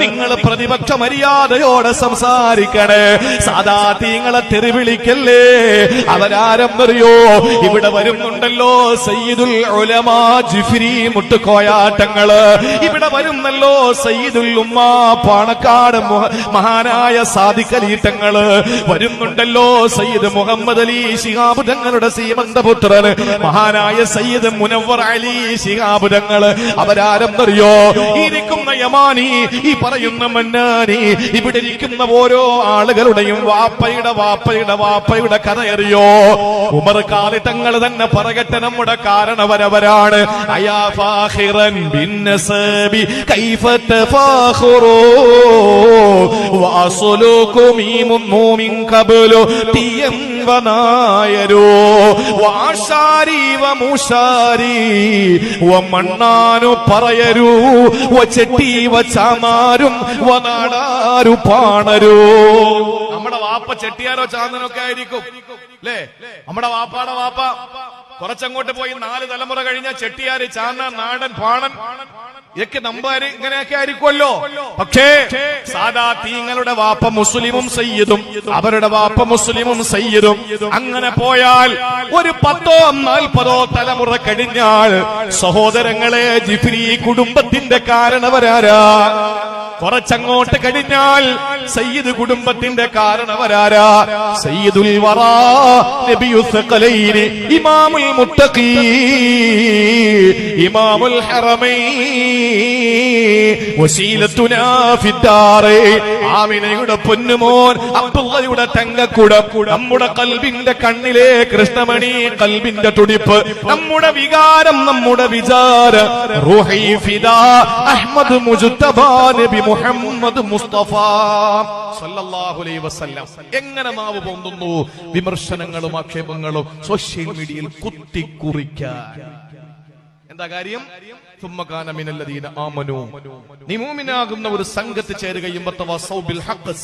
നിങ്ങൾ പ്രതിപക്ഷ മര്യാദയോടെ സംസാരിക്കണേ സാധാത്യങ്ങളെ തെറിവിളിക്കല്ലേ? അവരാരെന്നറിയോ? ഇവിടെ വരുന്നുണ്ടല്ലോ സയ്യിദുൽ ഉലമാ ജിഫിരി മുട്ടുകോയാട്ടങ്ങൾ ഇവിടെ വരുന്നല്ലോ സയ്യിദുൽ ഉമ്മ പാണക്കാട് മുഹ- മഹാനായ സാദിക്കലീട്ടങ്ങൾ വരുന്നുണ്ടല്ലോ സയ്യിദ് മുഹമ്മദ് അലി ശിഹാബ് തങ്ങളുടെ മഹാനായ സയ്യിദ് മുനവർ അലി ശിഹാബ് തങ്ങൾ. ഇരിക്കുന്ന യമാനി ഈ പറയുന്ന മന്നാനി ഇവിടെ ഇരിക്കുന്ന ഓരോ ആളുകളുടെയും വാപ്പയുടെ വാപ്പയുടെ വാപ്പയുടെ കഥയറിയോ? ഉമർ കാലിട്ടങ്ങൾ തന്നെ പറയട്ടെ നമ്മുടെ കാരണവരവരാണ്. അയാ ഫാഹിറൻ ബിന്നസബി കൈഫ തഫാഖുറൂ വാസുലുകും ഈമുന്നു മിൻ ഖബ്ലു തിയം വനായരോ വാശാരി വമുഷാരി വമണ്ണാനു പറയരൂ വച്ചെട്ടി വച്ചാമാരും വനാടാരു പാണരൂ. നമ്മുടെ വാപ്പ ചെട്ടിയാരോ ചാന്തനൊക്കെ ആയിരിക്കും. അല്ലേ നമ്മുടെ വാപ്പാടെ വാപ്പ. കുറച്ചങ്ങോട്ട് പോയി നാല് തലമുറ കഴിഞ്ഞ ചെട്ടിയാര് ചാന്ന നാടൻ പാണൻ. ഇതൊക്കെ നമ്പാര് ഇങ്ങനെയൊക്കെ ആയിരിക്കുമല്ലോ. പക്ഷേ സാദാ തീങ്ങളുടെ വാപ്പ മുസ്ലിമും സയ്യിദും അവരുടെ വാപ്പ മുസ്ലിമും സയ്യിദും. അങ്ങനെ പോയാൽ ഒരു പത്തോ നാൽപ്പതോ തലമുറ കഴിഞ്ഞാൽ സഹോദരങ്ങളെ ജിഫ്രി കുടുംബത്തിന്റെ കാരണവരാരാ? കുറച്ചങ്ങോട്ട് കഴിഞ്ഞാൽ സയ്യിദ് കുടുംബത്തിന്റെ കാരണവരാരാ? സയ്യിദുൽ വറാ നബിയുൽ ഇമാമുൽ മുത്തഖീ ഇമാമുൽ ഹറമൈൻ വസീലത്തുനാ ഫിദ്ദാറേ ആമിനയുടെ പൊന്നുമോൻ അബ്ദുള്ളയുടെ തങ്കക്കുടം നമ്മുടെ കൽബിന്റെ കണ്ണിലെ കൃഷ്ണമണി കൽബിന്റെ തുടിപ്പ് നമ്മുടെ വികാരം നമ്മുടെ വിചാരം റൂഹി ഫിദാ അഹ്മദ് മുജ്തബ നബി മുഹമ്മദ് മുസ്തഫ സല്ലല്ലാഹു അലൈഹി വസല്ലം. എങ്ങനെ നാവ് പൊന്തുന്നു? വിമർശനങ്ങളും ആക്ഷേപങ്ങളും സോഷ്യൽ മീഡിയയിൽ കുത്തിക്കുറിക്കാൻ. എന്താ കാര്യം? ആമനു നീ മൂമിനാകുന്ന ഒരു സംഘത്ത് ചേരുകയും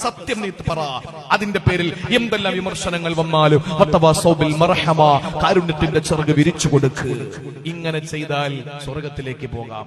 സത്യം നീ പറ. അതിന്റെ പേരിൽ എന്തെല്ലാം വിമർശനങ്ങൾ വന്നാലും കാരുണ്യത്തിന്റെ ചെറുക് വിരിച്ചു കൊടുക്ക്. ഇങ്ങനെ ചെയ്താൽ സ്വർഗത്തിലേക്ക് പോകാം.